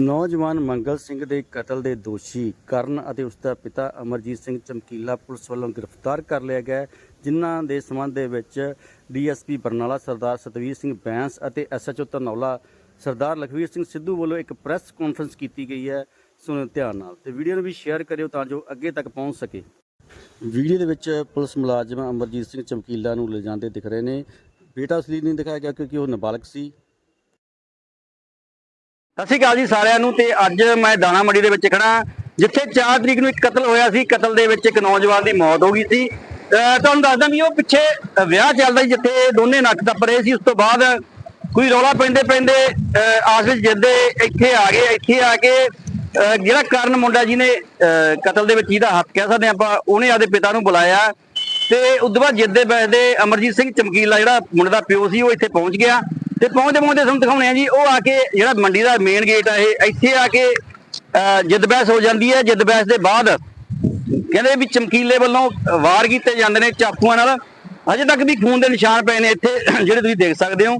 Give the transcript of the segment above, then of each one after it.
ਨੌਜਵਾਨ ਮੰਗਲ ਸਿੰਘ ਦੇ ਕਤਲ ਦੇ ਦੋਸ਼ੀ ਕਰਨ ਅਤੇ ਉਸ ਦਾ ਪਿਤਾ ਅਮਰਜੀਤ ਸਿੰਘ ਚਮਕੀਲਾ ਪੁਲਿਸ ਵੱਲੋਂ ਗ੍ਰਿਫਤਾਰ ਕਰ ਲਿਆ ਗਿਆ ਜਿਨ੍ਹਾਂ ਦੇ ਸਬੰਧ ਦੇ ਵਿੱਚ ਡੀਐਸਪੀ ਬਰਨਾਲਾ ਸਰਦਾਰ ਸਤਵੀਰ ਸਿੰਘ ਬੈਂਸ ਅਤੇ ਐਸਐਚਓ ਧਨੌਲਾ ਸਰਦਾਰ ਲਖਵੀਰ ਸਿੰਘ ਸਿੱਧੂ ਵੱਲੋਂ ਇੱਕ ਪ੍ਰੈਸ ਕਾਨਫਰੰਸ ਕੀਤੀ ਗਈ ਹੈ। ਸੁਣੋ ਧਿਆਨ ਨਾਲ ਤੇ ਵੀਡੀਓ ਨੂੰ ਵੀ ਸ਼ੇਅਰ ਕਰਿਓ ਤਾਂ ਜੋ ਅੱਗੇ ਤੱਕ ਪਹੁੰਚ ਸਕੇ। ਵੀਡੀਓ ਦੇ ਵਿੱਚ ਪੁਲਿਸ ਮੁਲਾਜ਼ਮ ਅਮਰਜੀਤ ਸਿੰਘ ਚਮਕੀਲਾ ਨੂੰ ਲਿਜਾਂਦੇ ਦਿਖ ਰਹੇ ਨੇ। ਬੇਟਾ ਅਸਲੀ ਨਹੀਂ ਦਿਖਾਇਆ ਗਿਆ ਕਿਉਂਕਿ ਉਹ ਨਾਬਾਲਗ ਸੀ। ਸਤਿ ਸ਼੍ਰੀ ਅਕਾਲ ਜੀ ਸਾਰਿਆਂ ਨੂੰ ਤੇ ਅੱਜ ਮੈਂ ਦਾਣਾ ਮੰਡੀ ਦੇ ਵਿੱਚ ਖੜਾ ਜਿੱਥੇ 4 ਤਰੀਕ ਨੂੰ ਇੱਕ ਕਤਲ ਹੋਇਆ ਸੀ। ਕਤਲ ਦੇ ਵਿੱਚ ਇੱਕ ਨੌਜਵਾਨ ਦੀ ਮੌਤ ਹੋ ਗਈ ਸੀ। ਅਹ ਤੁਹਾਨੂੰ ਦੱਸਦਾ ਵੀ ਉਹ ਪਿੱਛੇ ਵਿਆਹ ਚੱਲਦਾ ਸੀ ਜਿੱਥੇ ਦੋਨੇ ਨੱਕ ਟੱਪ ਰਹੇ ਸੀ। ਉਸ ਤੋਂ ਬਾਅਦ ਕੋਈ ਰੌਲਾ ਪੈਂਦੇ ਪੈਂਦੇ, ਅਹ ਆਸ ਵਿੱਚ ਜਿੱਦੇ ਇੱਥੇ ਆ ਗਏ। ਇੱਥੇ ਆ ਕੇ, ਅਹ ਜਿਹੜਾ ਕਰਨ ਮੁੰਡਾ ਜੀ ਨੇ, ਅਹ ਕਤਲ ਦੇ ਵਿੱਚ ਜਿਹਦਾ ਹੱਥ ਕਹਿ ਸਕਦੇ ਆਪਾਂ, ਉਹਨੇ ਆਦੇ ਪਿਤਾ ਨੂੰ ਬੁਲਾਇਆ ਤੇ ਉਸ ਤੋਂ ਬਾਅਦ ਜਿੱਦੇ ਬੈਠਦੇ ਅਮਰਜੀਤ ਸਿੰਘ ਚਮਕੀਲਾ, ਜਿਹੜਾ ਮੁੰਡੇ ਦਾ ਪਿਓ ਸੀ, ਉਹ ਇੱਥੇ ਪਹੁੰਚ ਗਿਆ। ਤੇ ਪਹੁੰਚਦੇ ਪਹੁੰਚਦੇ ਤੁਹਾਨੂੰ ਦਿਖਾਉਣੇ ਆ ਜੀ, ਉਹ ਆ ਕੇ ਜਿਹੜਾ ਮੰਡੀ ਦਾ ਮੇਨ ਗੇਟ ਆ ਇਹ, ਇੱਥੇ ਆ ਕੇ ਜਿੱਦ ਬਹਿਸ ਹੋ ਜਾਂਦੀ ਹੈ, ਜਿੱਦ ਬਹਿਸ ਦੇ ਬਾਅਦ ਕਹਿੰਦੇ ਵੀ ਚਮਕੀਲੇ ਵੱਲੋਂ ਵਾਰ ਕੀਤੇ ਜਾਂਦੇ ਨੇ ਚਾਕੂਆਂ ਨਾਲ। ਅਜੇ ਤੱਕ ਵੀ ਖੂਨ ਦੇ ਨਿਸ਼ਾਨ ਪਏ ਨੇ ਇੱਥੇ, ਜਿਹੜੇ ਤੁਸੀਂ ਦੇਖ ਸਕਦੇ ਹੋ।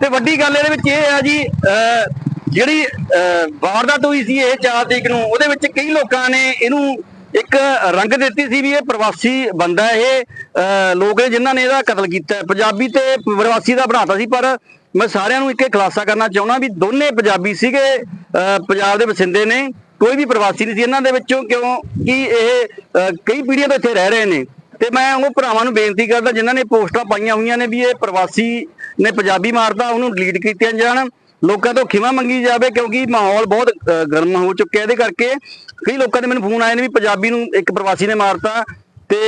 ਤੇ ਵੱਡੀ ਗੱਲ ਇਹਦੇ ਵਿੱਚ ਇਹ ਹੈ ਜੀ ਅਹ ਜਿਹੜੀ ਅਹ ਵਾਰਦਾਤ ਹੋਈ ਸੀ ਇਹ 4 ਤਰੀਕ ਨੂੰ, ਉਹਦੇ ਵਿੱਚ ਕਈ ਲੋਕਾਂ ਨੇ ਇਹਨੂੰ ਇੱਕ ਰੰਗ ਦਿੱਤੀ ਸੀ ਵੀ ਇਹ ਪ੍ਰਵਾਸੀ ਬੰਦਾ ਇਹ ਅਹ ਲੋਕ ਨੇ ਜਿਨ੍ਹਾਂ ਨੇ ਇਹਦਾ ਕਤਲ ਕੀਤਾ। ਪੰਜਾਬੀ ਤੇ ਪ੍ਰਵਾਸੀ ਦਾ ਬਣਾਤਾ ਸੀ, ਪਰ ਮੈਂ ਸਾਰਿਆਂ ਨੂੰ ਇੱਕ ਇਹ ਖੁਲਾਸਾ ਕਰਨਾ ਚਾਹੁੰਦਾ ਵੀ ਦੋਨੇ ਪੰਜਾਬੀ ਸੀਗੇ ਅਹ ਪੰਜਾਬ ਦੇ ਵਸਿੰਦੇ ਨੇ, ਕੋਈ ਵੀ ਪ੍ਰਵਾਸੀ ਨਹੀਂ ਸੀ। ਇਹਨਾਂ ਦੇ ਵਿੱਚੋਂ ਕਿਉਂਕਿ ਇਹ ਕਈ ਪੀੜ੍ਹੀਆਂ ਤੋਂ ਇੱਥੇ ਰਹਿ ਰਹੇ ਨੇ। ਤੇ ਮੈਂ ਉਹ ਭਰਾਵਾਂ ਨੂੰ ਬੇਨਤੀ ਕਰਦਾ, ਜਿਨ੍ਹਾਂ ਨੇ ਪੋਸਟਾਂ ਪਾਈਆਂ ਹੋਈਆਂ ਨੇ ਵੀ ਇਹ ਪ੍ਰਵਾਸੀ ਨੇ ਪੰਜਾਬੀ ਮਾਰਦਾ, ਉਹਨੂੰ ਡਿਲੀਟ ਕੀਤੀਆਂ ਜਾਣ। ਲੋਕਾਂ ਤੋਂ ਖਿਮਾ ਮੰਗੀ ਜਾਵੇ, ਕਿਉਂਕਿ ਮਾਹੌਲ ਬਹੁਤ ਗਰਮ ਹੋ ਚੁੱਕਿਆ ਇਹਦੇ ਕਰਕੇ। ਕਈ ਲੋਕਾਂ ਦੇ ਮੈਨੂੰ ਫੋਨ ਆਏ ਨੇ ਵੀ ਪੰਜਾਬੀ ਨੂੰ ਇੱਕ ਪ੍ਰਵਾਸੀ ਨੇ ਮਾਰਤਾ। ਤੇ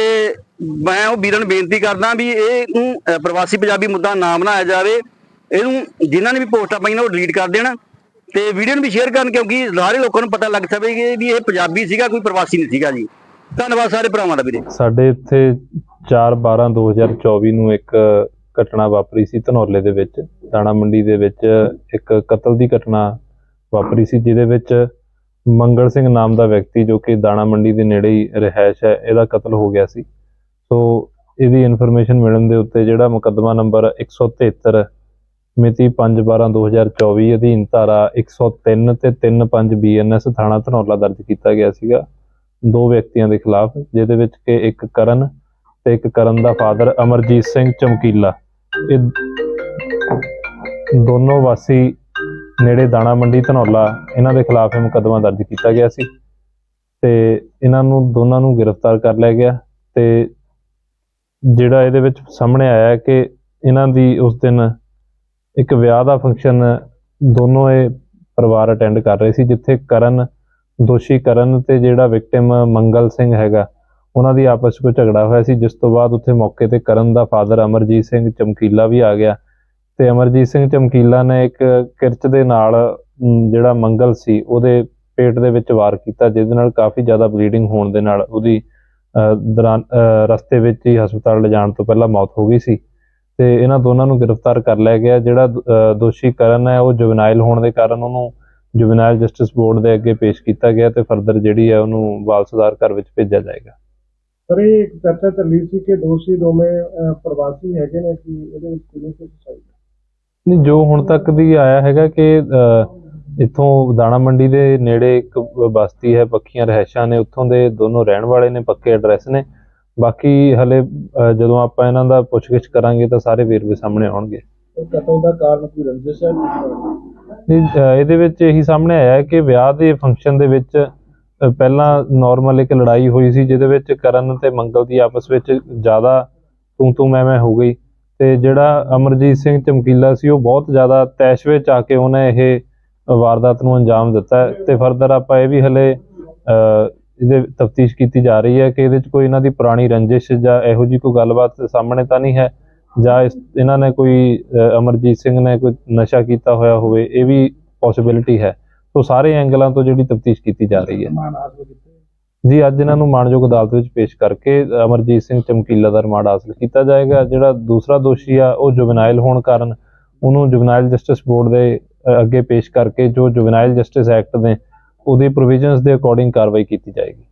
ਮੈਂ ਉਹ ਵੀਰਾਂ ਨੂੰ ਬੇਨਤੀ ਕਰਦਾ ਵੀ ਇਹ ਨੂੰ ਪ੍ਰਵਾਸੀ ਪੰਜਾਬੀ ਮੁੱਦਾ ਨਾ ਬਣਾਇਆ ਜਾਵੇ। ਇਹਨੂੰ ਜਿਨ੍ਹਾਂ ਨੇ ਵੀ ਪੋਸਟਾਂ ਪਾਈਆਂ ਉਹ ਡਿਲੀਟ ਕਰ ਦੇਣ ਤੇ ਵੀਡੀਓ ਨੂੰ ਵੀ ਸ਼ੇਅਰ ਕਰਨ ਕਿਉਂਕਿ ਸਾਰੇ ਲੋਕਾਂ ਨੂੰ ਪਤਾ ਲੱਗ ਸਕੇ ਵੀ ਇਹ ਪੰਜਾਬੀ ਸੀਗਾ, ਕੋਈ ਪ੍ਰਵਾਸੀ ਨਹੀਂ ਸੀਗਾ ਜੀ। ਧੰਨਵਾਦ ਸਾਰੇ ਭਰਾਵਾਂ ਦਾ ਵੀਰੇ। ਸਾਡੇ ਇੱਥੇ 4/12/2024 ਨੂੰ ਇੱਕ ਘਟਨਾ ਵਾਪਰੀ ਸੀ ਧਨੌਲੇ ਦੇ ਵਿੱਚ, ਦਾਣਾ ਮੰਡੀ ਦੇ ਵਿੱਚ ਇੱਕ ਕਤਲ ਦੀ ਘਟਨਾ ਵਾਪਰੀ ਸੀ, ਜਿਹਦੇ ਵਿੱਚ ਮੰਗਲ ਸਿੰਘ ਨਾਮ ਦਾ ਵਿਅਕਤੀ ਜੋ ਕਿ ਦਾਣਾ ਮੰਡੀ ਦੇ ਨੇੜੇ ਹੀ ਰਿਹਾਇਸ਼ ਹੈ, ਇਹਦਾ ਕਤਲ ਹੋ ਗਿਆ ਸੀ। ਸੋ ਇਹਦੀ ਇਨਫੋਰਮੇਸ਼ਨ ਮਿਲਣ ਦੇ ਉੱਤੇ ਜਿਹੜਾ ਮੁਕੱਦਮਾ ਨੰਬਰ 173 ਮਿਤੀ 5/12/2024 ਅਧੀਨ ਧਾਰਾ 103 ਤੇ 35 ਬੀਐਨਐਸ ਥਾਣਾ ਧਨੌਲਾ ਦਰਜ ਕੀਤਾ ਗਿਆ ਸੀਗਾ। ਦੋ ਵਿਅਕਤੀਆਂ ਦੇ ਖਿਲਾਫ, ਜਿਹਦੇ ਵਿੱਚ ਕਿ ਇੱਕ ਕਰਨ ਤੇ ਇੱਕ ਕਰਨ ਦਾ ਫਾਦਰ ਅਮਰਜੀਤ ਸਿੰਘ ਚਮਕੀਲਾ। ਇਹ ਦੋਨੋਂ ਵਾਸੀ ਨੇੜੇ ਦਾਣਾ ਮੰਡੀ ਧਨੌਲਾ, ਇਹਨਾਂ ਦੇ ਖਿਲਾਫ ਇਹ ਮੁਕੱਦਮਾ ਦਰਜ ਕੀਤਾ ਗਿਆ ਸੀ। ਤੇ ਇਹਨਾਂ ਨੂੰ, ਦੋਨਾਂ ਨੂੰ ਗ੍ਰਿਫਤਾਰ ਕਰ ਲਿਆ ਗਿਆ। ਤੇ ਜਿਹੜਾ ਇਹਦੇ ਵਿੱਚ ਸਾਹਮਣੇ ਆਇਆ ਕਿ ਇਹਨਾਂ ਦੀ ਉਸ ਦਿਨ ਇੱਕ ਵਿਆਹ ਦਾ ਫੰਕਸ਼ਨ ਦੋਨੋਂ ਇਹ ਪਰਿਵਾਰ ਅਟੈਂਡ ਕਰ ਰਹੇ ਸੀ, ਜਿੱਥੇ ਕਰਨ, ਦੋਸ਼ੀ ਕਰਨ ਤੇ ਜਿਹੜਾ ਵਿਕਟਿਮ ਮੰਗਲ ਸਿੰਘ ਹੈਗਾ, ਉਹਨਾਂ ਦੀ ਆਪਸ ਵਿੱਚ ਝਗੜਾ ਹੋਇਆ ਸੀ। ਜਿਸ ਤੋਂ ਬਾਅਦ ਉੱਥੇ ਮੌਕੇ ਤੇ ਕਰਨ ਦਾ ਫਾਦਰ ਅਮਰਜੀਤ ਸਿੰਘ ਚਮਕੀਲਾ ਵੀ ਆ ਗਿਆ। ਤੇ ਅਮਰਜੀਤ ਸਿੰਘ ਚਮਕੀਲਾ ਨੇ ਇੱਕ ਕਿਰਚ ਦੇ ਨਾਲ ਜਿਹੜਾ ਮੰਗਲ ਸੀ, ਉਹਦੇ ਪੇਟ ਦੇ ਵਿੱਚ ਵਾਰ ਕੀਤਾ, ਜਿਹਦੇ ਨਾਲ ਕਾਫੀ ਜ਼ਿਆਦਾ ਬਲੀਡਿੰਗ ਹੋਣ ਦੇ ਨਾਲ ਉਹਦੀ ਦੌਰਾਨ ਰਸਤੇ ਵਿੱਚ ਹੀ ਹਸਪਤਾਲ ਲਿਜਾਣ ਤੋਂ ਪਹਿਲਾਂ ਮੌਤ ਹੋ ਗਈ ਸੀ। ਤੇ ਇਹਨਾਂ ਦੋਨਾਂ ਨੂੰ ਗ੍ਰਿਫਤਾਰ ਕਰ ਲਿਆ ਗਿਆ। ਜਿਹੜਾ ਦੋਸ਼ੀ ਕਰਨ ਹੈ ਉਹ ਜੁਵਨਾਈਲ ਹੋਣ ਦੇ ਕਾਰਨ ਉਹਨੂੰ ਜੁਵਨਾਈਲ ਜਸਟਿਸ ਬੋਰਡ ਦੇ ਅੱਗੇ ਪੇਸ਼ ਕੀਤਾ ਗਿਆ ਤੇ ਫਰਦਰ ਜਿਹੜੀ ਹੈ ਉਹਨੂੰ ਵਾਲਸਦਾਰ ਘਰ ਵਿੱਚ ਭੇਜਿਆ ਜਾਏਗਾ। ਸਰ ਇਹ ਇੱਕ ਚਰਚਾ ਚੱਲੀ ਸੀ ਕਿ ਦੋਸ਼ੀ ਦੋਵੇਂ ਪ੍ਰਵਾਸੀ ਹੈਗੇ ਨੇ ਕਿ ਇਹਦੇ ਵਿੱਚ ਕਿੰਨੇ ਕੁ ਚਾਹੀਦਾ ਨਹੀਂ ਜੋ ਹੁਣ ਤੱਕ ਵੀ ਆਇਆ ਹੈਗਾ ਕਿ ਇੱਥੋਂ ਦਾਣਾ ਮੰਡੀ ਦੇ ਨੇੜੇ ਇੱਕ ਬਸਤੀ ਹੈ ਪੱਖੀਆਂ ਰਹਿਸ਼ਾਂ ਨੇ ਉੱਥੋਂ ਦੇ ਦੋਨੋਂ ਰਹਿਣ ਵਾਲੇ ਨੇ ਪੱਕੇ ਐਡਰੈਸ ਨੇ। ਬਾਕੀ ਹਲੇ ਅਹ, ਜਦੋਂ ਆਪਾਂ ਇਹਨਾਂ ਦਾ ਪੁੱਛਗਿੱਛ ਕਰਾਂਗੇ ਤਾਂ ਸਾਰੇ ਵੇਰਵੇ ਸਾਹਮਣੇ ਆਉਣਗੇ। ਇਹ ਕਤਲ ਦਾ ਕਾਰਨ ਕੋਈ ਰੰਜਿਸ਼ ਹੈ? ਨਹੀਂ, ਅਹ, ਇਹਦੇ ਵਿੱਚ ਇਹੀ ਸਾਹਮਣੇ ਆਇਆ ਹੈ ਕਿ ਵਿਆਹ ਦੇ ਫੰਕਸ਼ਨ ਦੇ ਵਿੱਚ ਅਹ, ਪਹਿਲਾਂ ਨਾਰਮਲ ਇੱਕ ਲੜਾਈ ਹੋਈ ਸੀ ਜਿਹਦੇ ਵਿੱਚ ਕਰਨ ਤੇ ਮੰਗਲ ਦੀ ਆਪਸ ਵਿੱਚ ਜ਼ਿਆਦਾ ਤੂੰ ਤੂੰ ਮੈਂ ਮੈਂ ਹੋ ਗਈ। ਤੇ ਜਿਹੜਾ ਅਮਰਜੀਤ ਸਿੰਘ ਚਮਕੀਲਾ ਸੀ ਉਹ ਬਹੁਤ ਜ਼ਿਆਦਾ ਤੈਸ਼ ਵਿੱਚ ਆ ਕੇ ਉਹਨੇ ਇਹ ਵਾਰਦਾਤ ਨੂੰ ਅੰਜਾਮ ਦਿੱਤਾ। ਹੈ ਤੇ ਫਰਦਰ ਆਪਾਂ ਇਹ ਵੀ ਹਲੇ ਅਹ, ਇਹਦੇ ਤਫਤੀਸ਼ ਕੀਤੀ ਜਾ ਰਹੀ ਹੈ ਕਿ ਇਹਦੇ ਵਿੱਚ ਕੋਈ ਇਹਨਾਂ ਦੀ ਪੁਰਾਣੀ ਰੰਜਿਸ਼ ਜਾਂ ਇਹੋ ਜਿਹੀ ਕੋਈ ਗੱਲਬਾਤ ਸਾਹਮਣੇ ਤਾਂ ਨਹੀਂ ਹੈ ਜਾਂ ਇਹਨਾਂ ਨੇ ਕੋਈ ਅਮਰਜੀਤ ਸਿੰਘ ਨੇ ਕੋਈ ਨਸ਼ਾ ਕੀਤਾ ਹੋਇਆ ਹੋਵੇ ਇਹ ਵੀ ਪੋਸਿਬਿਲਿਟੀ ਹੈ। ਸੋ ਸਾਰੇ ਐਂਗਲਾਂ ਤੋਂ ਜਿਹੜੀ ਤਫਤੀਸ਼ ਕੀਤੀ ਜਾ ਰਹੀ ਹੈ। ਜੀ ਅੱਜ ਇਹਨਾਂ ਨੂੰ ਮਾਣਯੋਗ ਅਦਾਲਤ ਵਿੱਚ ਪੇਸ਼ ਕਰਕੇ ਅਮਰਜੀਤ ਸਿੰਘ ਚਮਕੀਲਾ ਦਾ ਰਿਮਾਂਡ ਹਾਸਲ ਕੀਤਾ ਜਾਏਗਾ। ਜਿਹੜਾ ਦੂਸਰਾ ਦੋਸ਼ੀ ਆ ਉਹ ਜੁਵਨਾਈਲ ਹੋਣ ਕਾਰਨ ਉਹਨੂੰ ਜੁਵਨਾਈਲ ਜਸਟਿਸ ਬੋਰਡ ਦੇ ਅੱਗੇ ਪੇਸ਼ ਕਰਕੇ ਜੋ ਜੁਵਨਾਈਲ ਜਸਟਿਸ ਐਕਟ ਨੇ ਉਹਦੇ ਪ੍ਰੋਵੀਜ਼ਨਸ ਦੇ ਅਕੋਰਡਿੰਗ ਕਾਰਵਾਈ ਕੀਤੀ ਜਾਏਗੀ।